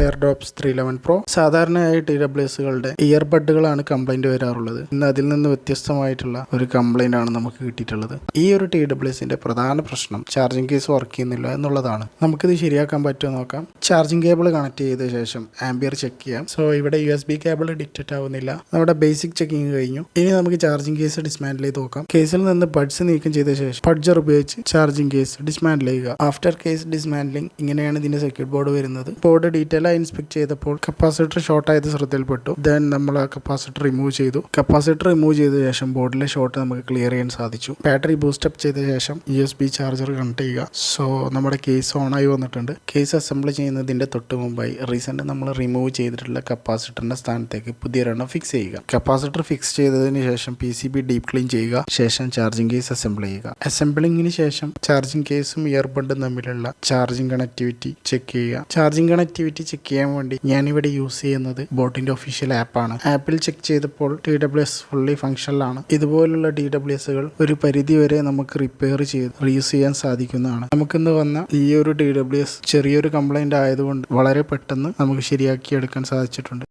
Air ഡോപ്സ് three eleven pro സാധാരണയായി T W എസുകളുടെ ഇയർബഡുകളാണ് കംപ്ലൈന്റ് വരാറുള്ളത്. ഇന്ന് അതിൽ നിന്ന് വ്യത്യസ്തമായിട്ടുള്ള ഒരു കംപ്ലൈന്റ് ആണ് നമുക്ക് കിട്ടിയിട്ടുള്ളത്. ഈ ഒരു ടി ഡബ്ല്യു പ്രധാന പ്രശ്നം ചാർജിങ് കേസ് വർക്ക് ചെയ്യുന്നില്ല എന്നുള്ളതാണ്. നമുക്കിത് ശരിയാക്കാൻ പറ്റുമോ നോക്കാം. ചാർജിങ് കേബിൾ കണക്ട് ചെയ്ത ശേഷം ആംബിയർ ചെക്ക് ചെയ്യാം. സോ ഇവിടെ U S B cable detect ആവുന്നില്ല. നമ്മുടെ ബേസിക് ചെക്കിങ് കഴിഞ്ഞു. ഇനി നമുക്ക് ചാർജിങ് കേസ് ഡിസ്മാൻഡിൽ ചെയ്ത് നോക്കാം. കേസിൽ നിന്ന് ബഡ്സ് നീക്കം ചെയ്ത ശേഷം ബഡ്ജർ ഉപയോഗിച്ച് ചാർജിങ് കേസ് ഡിസ്മാൻഡിൽ ചെയ്യുക. ആഫ്റ്റർ കേസ് ഡിസ്മാൻഡിലിംഗ് ഇങ്ങനെയാണ് ഇതിന്റെ സർക്യൂട്ട് ബോർഡ് വരുന്നത്. ബോർഡ് ഡീറ്റെയിൽ ആയി ഇൻസ്പെക്ട് ചെയ്തപ്പോൾ കപ്പാസിറ്റർ ഷോർട്ട് ആയത് ശ്രദ്ധയിൽപ്പെട്ടു. ദെൻ നമ്മൾ ആ കപ്പാസിറ്റർ റിമൂവ് ചെയ്തു. കപ്പാസിറ്റർ റിമൂവ് ചെയ്ത ശേഷം ബോർഡിലെ ഷോർട്ട് നമുക്ക് ക്ലിയർ ചെയ്യാൻ സാധിച്ചു. ബാറ്ററി ബൂസ്റ്റപ്പ് ചെയ്ത ശേഷം U S B charger connect ചെയ്യുക. സോ നമ്മുടെ കേസ് ഓൺ ആയി വന്നിട്ടുണ്ട്. കേസ് അസംബിൾ ചെയ്യുന്നതിന്റെ തൊട്ട് മുമ്പായി റീസെന്റ് നമ്മൾ റിമൂവ് ചെയ്തിട്ടുള്ള കപ്പാസിറ്ററിന്റെ സ്ഥാനത്തേക്ക് പുതിയൊരെണ്ണം ഫിക്സ് ചെയ്യുക. കപ്പാസിറ്റർ ഫിക്സ് ചെയ്തതിന് ശേഷം P C B deep clean ചെയ്യുക. ശേഷം ചാർജിംഗ് കേസ് അസംബിൾ ചെയ്യുക. അസംബിളിങ്ങിന് ശേഷം ചാർജിംഗ് കേസും ഇയർബഡും തമ്മിലുള്ള ചാർജിംഗ് കണക്ടിവിറ്റി ചെക്ക് ചെയ്യുക. ചാർജിംഗ് കണക്ടിവിറ്റി ചെക്ക് ചെയ്യാൻ വേണ്ടി ഇവിടെ യൂസ് ചെയ്യുന്നത് ബോട്ടിന്റെ ഒഫീഷ്യൽ ആപ്പാണ് ആപ്പിൽ ചെക്ക് ചെയ്തപ്പോൾ ടി ഡബ്ല്യു എസ് ഫുള്ളി ഫംഗ്ഷനിലാണ് ഇതുപോലുള്ള ടി ഡബ്ല്യു എസുകൾ ഒരു പരിധി വരെ നമുക്ക് റിപ്പയർ ചെയ്ത് റീയൂസ് ചെയ്യാൻ സാധിക്കുന്നതാണ്. നമുക്കിന്ന് വന്ന ഈ ഒരു ടി ഡബ്ല്യു എസ് ചെറിയൊരു കംപ്ലൈന്റ് ആയതുകൊണ്ട് വളരെ പെട്ടെന്ന് നമുക്ക് ശരിയാക്കി എടുക്കാൻ സാധിച്ചിട്ടുണ്ട്.